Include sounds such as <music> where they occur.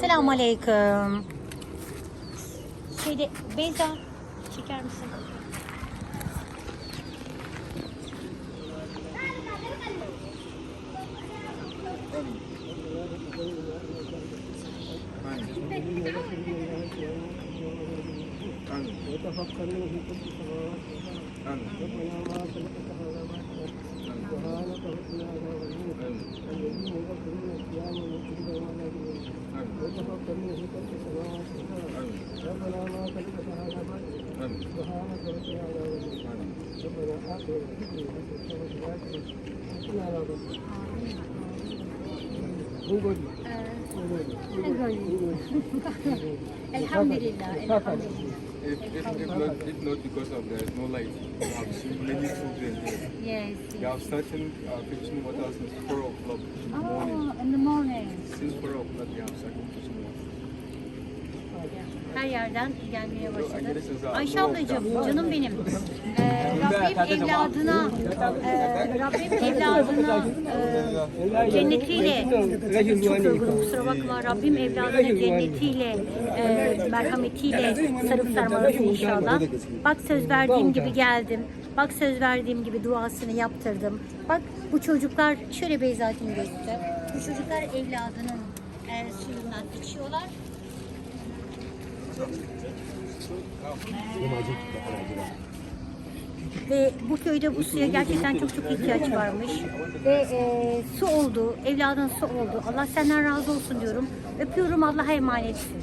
Selamun Aleyküm. Şeyde Beyza çeker misin? Anladım. Elhamdülillah. Elhamdülillah. If, not, because of there is no light, we have seen many children here. Yes. They have started uh, water since 4 o'clock in the morning. Oh, in the morning. Since 4 o'clock they have started fetching water. Her yerden gelmeye başladı. Ayşe ablacığım, canım benim. <laughs> Ee, Rabbim evladına, e, Rabbim evladına e, cennetiyle, çok yorgunum kusura bakma, Rabbim evladına cennetiyle, e, merhametiyle sarıp sarmalasın inşallah. Bak söz verdiğim gibi geldim. Bak söz verdiğim gibi duasını yaptırdım. Bak bu çocuklar, şöyle Beyza'cığım göster. Bu çocuklar evladının e, suyundan içiyorlar. Ve bu köyde bu suya gerçekten çok çok ihtiyaç varmış. Ve e, su oldu, evladın su oldu. Allah senden razı olsun diyorum. Öpüyorum Allah'a emanetsin.